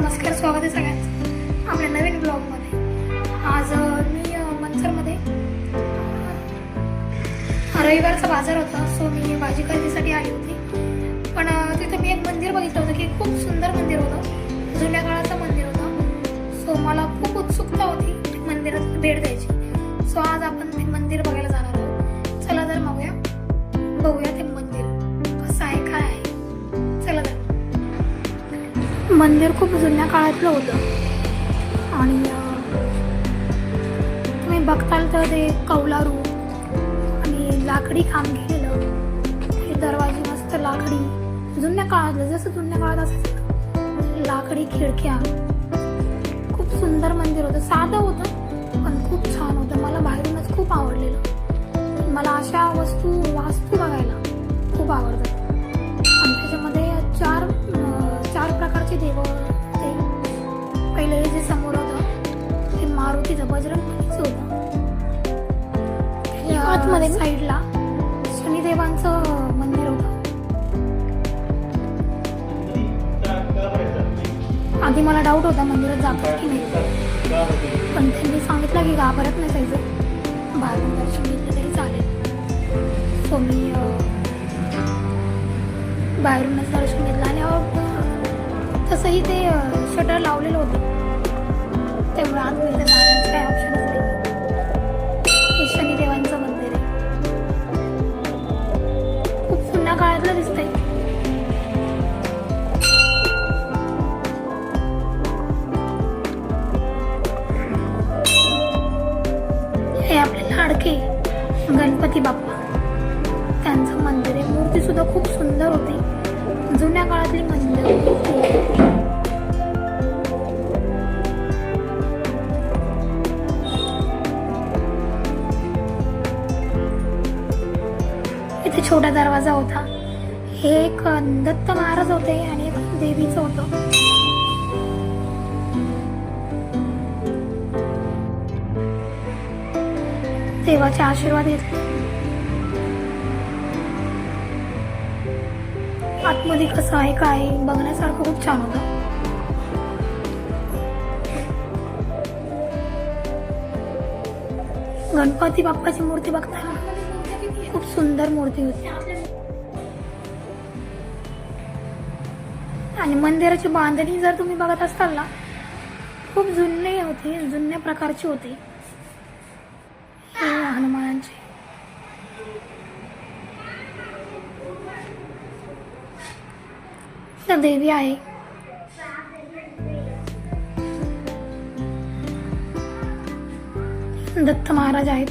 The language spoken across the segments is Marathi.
नमस्कार स्वागत आहे सगळ्यांचं. आपल्या नवीन ब्लॉगमध्ये आज मी मंचरमध्ये रविवारचा बाजार होता सो मी भाजी खरेदीसाठी आली होती. पण तिथं मी एक मंदिर बघितलं होतं की खूप सुंदर मंदिर होतं जुन्या काळाचं मंदिर होतं. सो मला खूप उत्सुकता होती मंदिरात भेट द्यायची मंदिर खूप जुन्या काळातलं होतं. आणि तुम्ही बघताल तर ते कौलारू आणि लाकडी काम केलेलं हे दरवाजे मस्त लाकडी जुन्या काळातलं जसं जुन्या काळात असायचं म्हणजे लाकडी खिडक्या. खूप सुंदर मंदिर होतं. साधं होतं पण खूप छान होतं. मला बाहेरूनच खूप आवडलेलं. मला अशा वस्तू वास्तू बघायला खूप आवडतात. ते मारुतीचं बजरंगबलीचं होतं. आतमध्ये साईडला. शनिदेवांचं मंदिर होतं. आधी मला डाऊट होता मंदिरात जातात की नाही. पण त्यांनी सांगितलं की घाबरत नसायचं. बाहेरून दर्शन घेतलं तरी चालेल. सो मी बाहेरूनच दर्शन घेतलं आणि तसंही ते शटर लावलेलं होतं. तेवढं आतमध्ये लाडके गणपती बाप्पा. त्यांचं मंदिर आहे. मूर्ती सुद्धा खूप सुंदर होती. जुन्या काळातली मंदिर इथे छोटा दरवाजा होता. हे एक दत्त महाराज होते आणि एक देवीचं होतं. देवाचे आशीर्वाद घेतले. आतमध्ये कसं आहे काय बघण्यासारखं खूप छान होतं. गणपती बाप्पाची मूर्ती बघताना खूप सुंदर मूर्ती होती. आणि मंदिराची बांधणी जर तुम्ही बघत असाल ना खूप जुने होती जुन्या प्रकारची होती. हनुमानाची देवी आहे दत्त महाराज आहेत।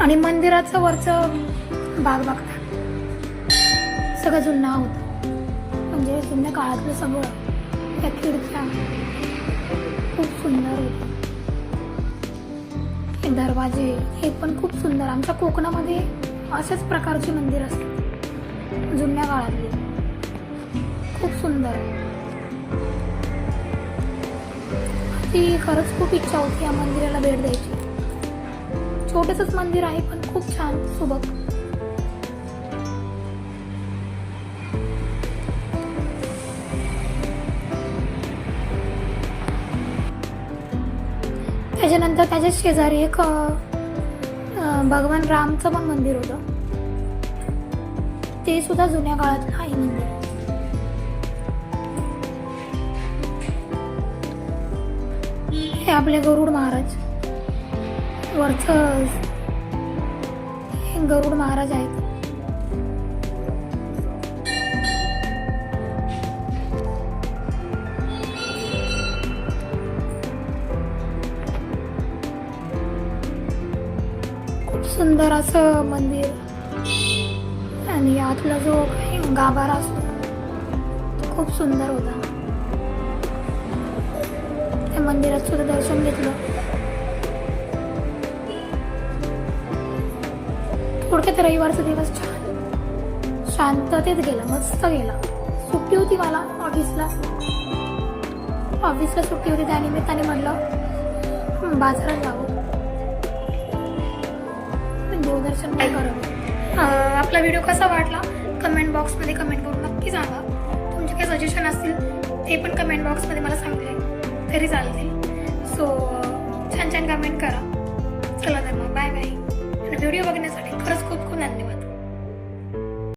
आणि- मंदिराचं वरचं भाग बघता। सगळं जुनं होतं। म्हणजे जुन्या काळातलं सगळं त्या खिडक्या खूप सुंदर होते दरवाजे हे पण खूप सुंदर आमच्या कोकणामध्ये अशाच प्रकारची मंदिर असतात. जुन्या काळातली. खूप सुंदर. ती खरंच खूप इच्छा होती या मंदिराला भेट द्यायची. छोटंसंच मंदिर आहे पण खूप छान सुबक. त्याच्यानंतर त्याच्या शेजारी एक भगवान रामचं पण मंदिर होतं. ते सुद्धा जुन्या काळातलं आहे मंदिर. हे आपले गरुड महाराज. वरच गरुड महाराज आहेत. खूप सुंदर असं मंदिर. आणि आतला जो काही गाभारा असतो तो खूप सुंदर होता. त्या मंदिरात सुद्धा दर्शन घेतलं. थोडक्यात रविवारचा दिवस छान शांततेत गेला मस्त गेला. सुट्टी होती मला ऑफिसला. ऑफिसला सुट्टी होती त्या निमित्ताने म्हटलं बाजारात जाऊ मार्गदर्शन काय करावं? आपला व्हिडिओ कसा वाटला? कमेंट बॉक्समध्ये कमेंट करून नक्की सांगा. तुमचे काही सजेशन असतील ते पण कमेंट बॉक्समध्ये मला सांगले तरी चालतील. सो छान छान कमेंट करा.